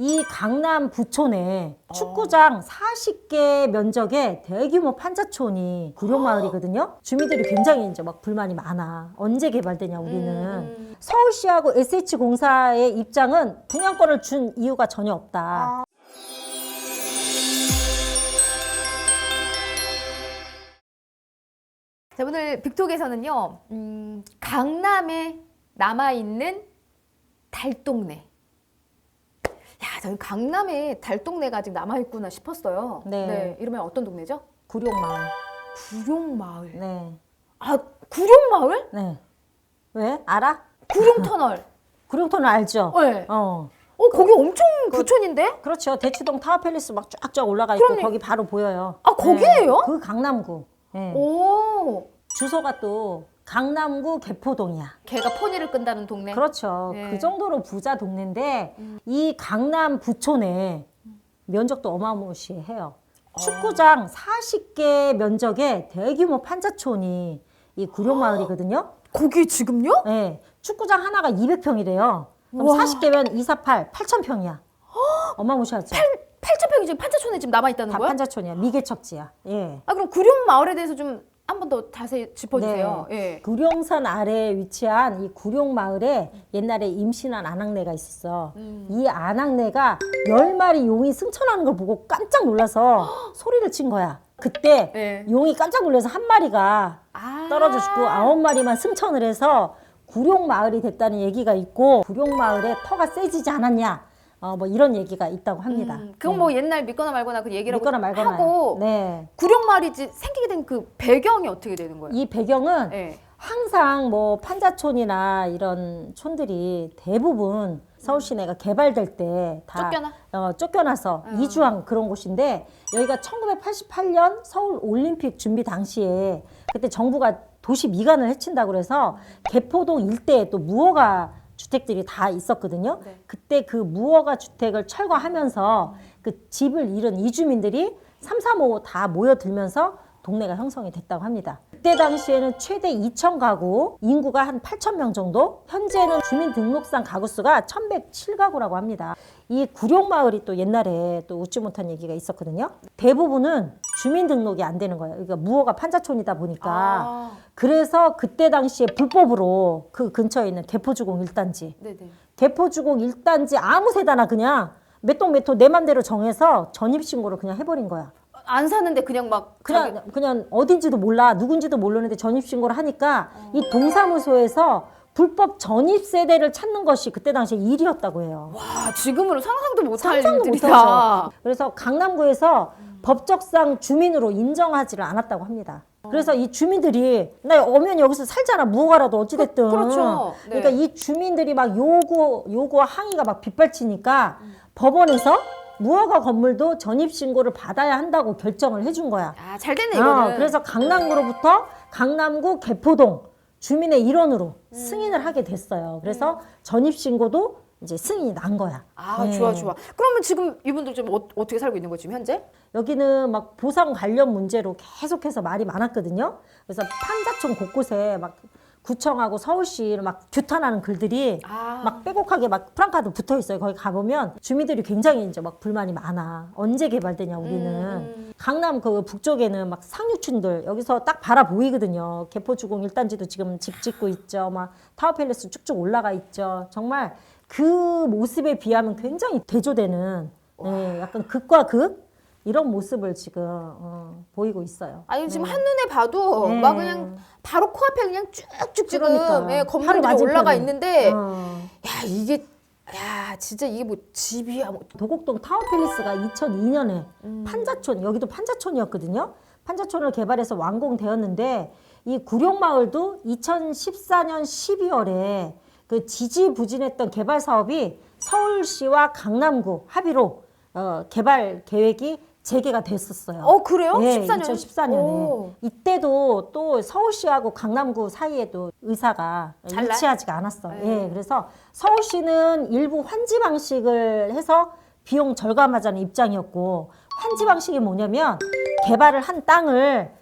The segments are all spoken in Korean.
이 강남 부촌에 축구장 40개 면적의 대규모 판자촌이 구룡마을이거든요. 주민들이 굉장히 이제 막 불만이 많아. 언제 개발되냐 우리는. 서울시하고 SH공사의 입장은 분양권을 준 이유가 전혀 없다. 자, 오늘 빅톡에서는요, 음, 강남에 남아있는 달동네. 야, 저는 강남에 달동네가 아직 남아있구나 싶었어요. 네. 이러면 어떤 동네죠? 구룡마을. 구룡마을. 네. 아, 구룡마을? 네. 왜? 알아? 구룡터널. 구룡터는 알죠? 네. 어. 어, 거기 엄청 부촌인데? 그렇죠. 대치동 타워팰리스 막 쫙쫙 올라가 있고 그럼요. 거기 바로 보여요. 아, 거기예요? 네. 그 강남구. 네. 오. 주소가 또 강남구 개포동이야. 걔가 포니를 끈다는 동네. 그렇죠. 네. 음. 그 정도로 부자 동네인데 이 강남 부촌에 면적도 어마무시해요. 아. 축구장 40개 면적의 대규모 판자촌이 이 구룡마을이거든요. 거기 지금요? 네. 축구장 하나가 200평이래요. 그럼 우와. 40개면 248, 8,000평이야. 어마무시하죠. 8,000평이 지금 판자촌에 지금 남아 있다는 다 거야? 판자촌이야. 미개척지야. 예. 아, 그럼 구룡 마을에 대해서 좀 한 번 더 자세히 짚어주세요. 네. 예. 구룡산 아래에 위치한 이 구룡마을에 옛날에 임신한 안악내가 있었어. 음. 이 안악내가 열 마리 용이 승천하는 걸 보고 깜짝 놀라서 소리를 친 거야. 그때 네. 용이 깜짝 놀라서 한 마리가 아. 떨어져 죽고 아홉 마리만 승천을 해서 구룡마을이 됐다는 얘기가 있고 구룡마을에 터가 세지지 않았냐. 어, 뭐 이런 얘기가 있다고 합니다. 음, 그건 뭐 옛날 믿거나 말거나 그 얘기라고 믿거나 말거나. 하고 네. 구룡마을이 지- 생기게 된 그 배경이 어떻게 되는 거예요? 이 배경은 예. 항상 뭐 판자촌이나 이런 촌들이 대부분 서울 시내가 개발될 때다 쫓겨나? 어, 쫓겨나서 음. 이주한 그런 곳인데 여기가 1988년 서울 올림픽 준비 당시에 그때 정부가 도시 미관을 해친다고 그래서 개포동 일대에 또 무허가 주택들이 다 있었거든요. 네. 그때 그 무허가 주택을 철거하면서 그 집을 잃은 이주민들이 3, 3, 5다 모여들면서 동네가 형성이 됐다고 합니다. 그때 당시에는 최대 2천 가구, 인구가 한 8천 명 정도, 현재는 주민등록상 가구 수가 1,107가구라고 합니다. 이 구룡마을이 또 옛날에 또 웃지 못한 얘기가 있었거든요. 대부분은 주민등록이 안 되는 거예요. 그러니까 무허가 판자촌이다 보니까. 아. 그래서 그때 당시에 불법으로 그 근처에 있는 개포주공 1단지, 네네. 개포주공 1단지 아무 세다나 그냥 몇 동 몇호 내 맘대로 정해서 전입신고를 그냥 해버린 거야. 안 사는데 그냥 막 그냥 자기- 그냥 어딘지도 몰라 누군지도 모르는데 전입 신고를 하니까 이 동사무소에서 불법 전입 세대를 찾는 것이 그때 당시 에 일이었다고 해요. 와 지금으로 상상도 못할 상상도 일들이다. 못하죠. 그래서 강남구에서 법적상 주민으로 인정하지를 않았다고 합니다. 그래서 이 주민들이 나 오면 여기서 살잖아 무허가라도 어찌됐든 그- 그렇죠. 네. 그러니까 이 주민들이 막 요구 요구와 항의가 막 빗발치니까 법원에서 무허가 건물도 전입 신고를 받아야 한다고 결정을 해준 거야. 아, 잘 됐네 어, 이거는. 그래서 강남구로부터 강남구 개포동 주민의 일원으로 음. 승인을 하게 됐어요. 그래서 전입 신고도 이제 승인이 난 거야. 아 네. 좋아 좋아. 그러면 지금 이분들 좀 어, 어떻게 살고 있는 거지 지금 현재? 여기는 막 보상 관련 문제로 계속해서 말이 많았거든요. 그래서 판자촌 곳곳에 막 구청하고 서울시를 막 규탄하는 글들이 아. 막 빼곡하게 막 프랑카드 붙어 있어요. 거기 가보면 주민들이 굉장히 이제 막 불만이 많아. 언제 개발되냐 우리는. 음. 강남 그 북쪽에는 막 상류층들 여기서 딱 바라 보이거든요. 개포주공 1단지도 지금 집 짓고 있죠. 막 타워팰리스 쭉쭉 올라가 있죠. 정말 그 모습에 비하면 굉장히 대조되는 예, 약간 극과 극 이런 모습을 지금 어, 보이고 있어요. 아니 지금 한눈에 봐도 네. 막 그냥 바로 코앞에 그냥 쭉쭉 지금 그러니까. 예, 건물들이 맞은편에. 올라가 있는데 어. 야 이게 야 진짜 이게 뭐 집이야 뭐 도곡동 타워팰리스가 2002년에 음. 판자촌 여기도 판자촌이었거든요. 판자촌을 개발해서 완공되었는데 이 구룡마을도 2014년 12월에 그 지지부진했던 개발 사업이 서울시와 강남구 합의로 어, 개발 계획이 재개가 됐었어요. 어 그래요? 네, 14년 2014년에 이때도 또 서울시하고 강남구 사이에도 의사가 달라요? 일치하지가 않았어. 네. 예, 그래서 서울시는 일부 환지 방식을 해서 비용 절감하자는 입장이었고 환지 방식이 뭐냐면 개발을 한 땅을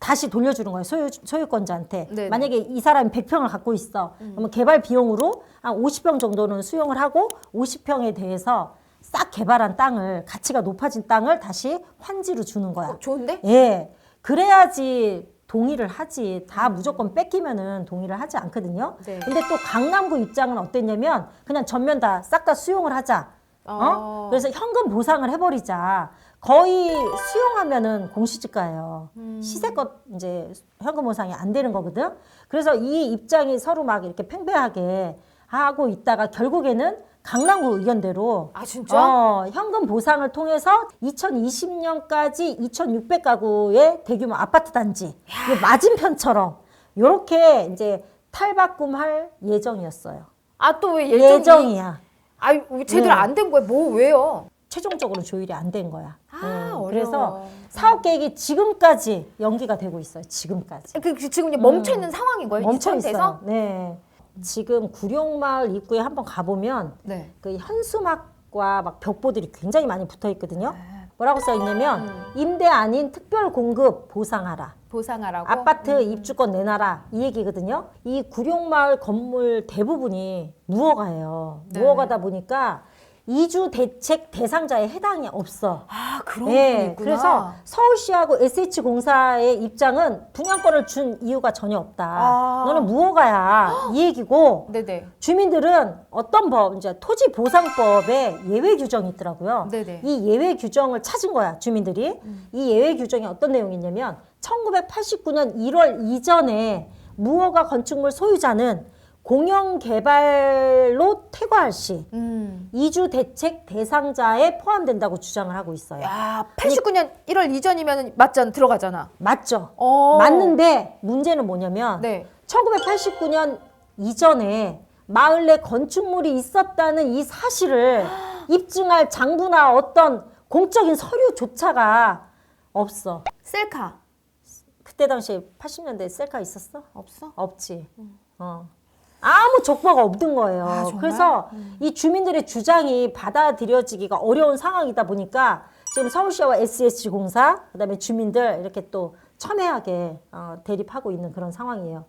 다시 돌려주는 거예요 소유 소유권자한테 네네. 만약에 이 사람이 100평을 갖고 있어 그러면 개발 비용으로 한 50평 정도는 수용을 하고 50평에 대해서 싹 개발한 땅을 가치가 높아진 땅을 다시 환지로 주는 거야. 어, 좋은데? 예. 그래야지 동의를 하지. 다 무조건 뺏기면은 동의를 하지 않거든요. 네. 근데 또 강남구 입장은 어땠냐면 그냥 전면 다 싹 다 수용을 하자. 어? 어. 그래서 현금 보상을 해버리자. 거의 수용하면은 공시지가예요. 음. 시세껏 이제 현금 보상이 안 되는 거거든. 그래서 이 입장이 서로 막 이렇게 팽배하게 하고 있다가 결국에는 강남구 의견대로 아 진짜? 어, 현금 보상을 통해서 2020년까지 2,600가구의 대규모 아파트 단지 이 맞은편처럼 이렇게 이제 탈바꿈할 예정이었어요. 아 또 왜 예정이? 예정이야. 아왜 제대로 네. 안된 거야? 뭐 왜요? 최종적으로 조율이 안 된 거야. 아 예, 어려워. 그래서 사업 계획이 지금까지 연기가 되고 있어요. 지금까지. 그, 그 지금 이제 멈춰 있는 상황인 거예요? 이 음. 멈춰 상태에서? 있어요. 네. 지금 구룡마을 입구에 한번 가보면 네. 그 현수막과 막 벽보들이 굉장히 많이 붙어 있거든요. 네. 뭐라고 써 있냐면 음. 임대 아닌 특별 공급 보상하라. 보상하라고. 아파트 음. 입주권 내놔라 이 얘기거든요. 이 구룡마을 건물 대부분이 무허가예요. 네. 무허가다 보니까 이주 대책 대상자에 해당이 없어. 아 그런 예, 있구나. 그래서 서울시하고 SH공사의 입장은 분양권을 준 이유가 전혀 없다. 아. 너는 무허가야 이 얘기고 네네. 주민들은 어떤 법 이제 토지 보상법에 예외 규정이 있더라고요. 네네. 이 예외 규정을 찾은 거야 주민들이. 이 예외 규정이 어떤 내용이냐면 1989년 1월 이전에 무허가 건축물 소유자는 공영 개발로 퇴거할 시 음. 이주 대책 대상자에 포함된다고 주장을 하고 있어요. 야 89년 1월 이전이면 맞잖아 들어가잖아. 맞죠? 어. 맞는데 문제는 뭐냐면 네. 1989년 이전에 마을 내 건축물이 있었다는 이 사실을 입증할 장부나 어떤 공적인 서류조차가 없어. 셀카 그때 당시에 80년대 셀카 있었어? 없어? 없지. 어. 아무 족보가 없는 거예요. 아? 그래서 이 주민들의 주장이 받아들여지기가 어려운 상황이다 보니까 지금 서울시와 SS공사 그다음에 주민들 이렇게 또 첨예하게 어, 대립하고 있는 그런 상황이에요.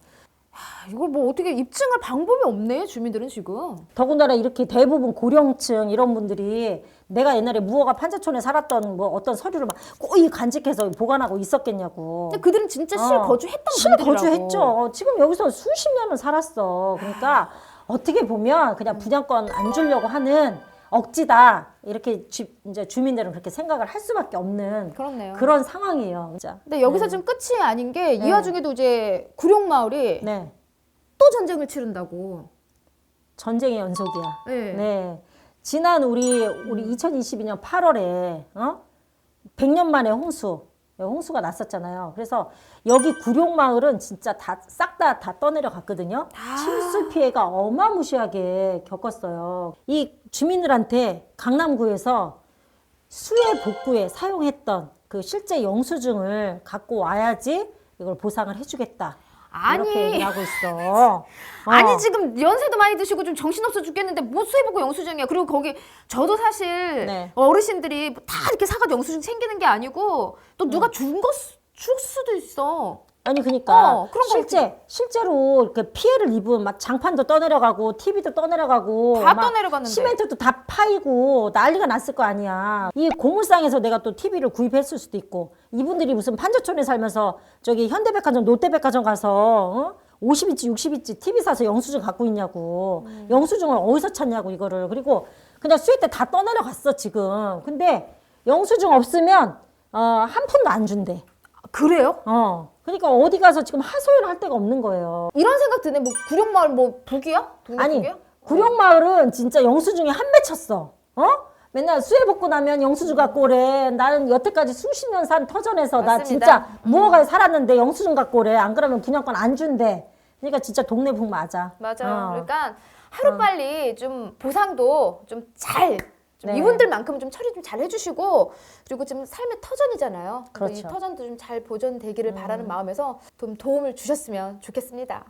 아, 이걸 뭐 어떻게 입증할 방법이 없네 주민들은 지금. 더군다나 이렇게 대부분 고령층 이런 분들이 내가 옛날에 무허가 판자촌에 살았던 뭐 어떤 서류를 막 꼬이 간직해서 보관하고 있었겠냐고. 근데 그들은 진짜 실 어. 거주했던 실 분들이라고. 거주했죠. 지금 여기서 수십 년을 살았어. 그러니까 어떻게 보면 그냥 분양권 안 주려고 하는 억지다. 이렇게 주, 이제 주민들은 그렇게 생각을 할 수밖에 없는 그렇네요. 그런 상황이에요. 진짜. 근데 여기서 지금 끝이 아닌 게 이 네. 와중에도 이제 구룡 마을이 네. 또 전쟁을 치른다고. 전쟁의 연속이야. 네. 네. 지난 우리 우리 2022년 8월에 어? 100년 만에 홍수 홍수가 났었잖아요. 그래서 여기 구룡마을은 진짜 다 싹 다 다 떠내려 갔거든요. 침수 피해가 어마무시하게 겪었어요. 이 주민들한테 강남구에서 수해 복구에 사용했던 그 실제 영수증을 갖고 와야지 이걸 보상을 해주겠다. 아니. 이렇게 얘기를 하고 있어. 어. 아니 지금 연세도 많이 드시고 좀 정신없어 죽겠는데 뭐 수해보고 영수증이야. 그리고 거기 저도 사실 네. 어르신들이 다 이렇게 사가지고 영수증 챙기는 게 아니고 또 음. 누가 준거 줄 수도 있어. 아니 그러니까 어, 그런 거 실제 실제로 이렇게 피해를 입은 막 장판도 떠내려가고 TV도 떠내려가고 다막 떠내려갔는데. 시멘트도 다 파이고 난리가 났을 거 아니야. 이 고물상에서 내가 또 TV를 구입했을 수도 있고 이분들이 무슨 판자촌에 살면서 저기 현대백화점, 롯데백화점 가서 어? 50인치, 60인치 TV 사서 영수증 갖고 있냐고. 음. 영수증을 어디서 찾냐고 이거를. 그리고 그냥 수혜 때다 떠내려갔어 지금. 근데 영수증 없으면 어, 한 푼도 안 준대. 그래요? 어. 그러니까 어디 가서 지금 하소연을 할 데가 없는 거예요. 이런 생각 드네. 뭐 구룡마을 뭐 북이야? 아니, 북이야? 구룡마을은 진짜 영수증이 한 맺혔어. 어? 맨날 수해 복구 나면 영수증 갖고 오래. 나는 여태까지 수십 년 산 터전에서 나 맞습니다. 진짜 무허가에 살았는데 영수증 갖고 오래. 안 그러면 분양권 안 준대. 그러니까 진짜 동네 북 맞아. 맞아요. 어. 그러니까 하루 빨리 좀 보상도 좀 잘. 좀 네. 이분들만큼 좀 처리 좀 잘 해주시고 그리고 지금 삶의 터전이잖아요. 이 그렇죠. 터전도 좀 잘 보존되기를 바라는 마음에서 좀 도움을 주셨으면 좋겠습니다.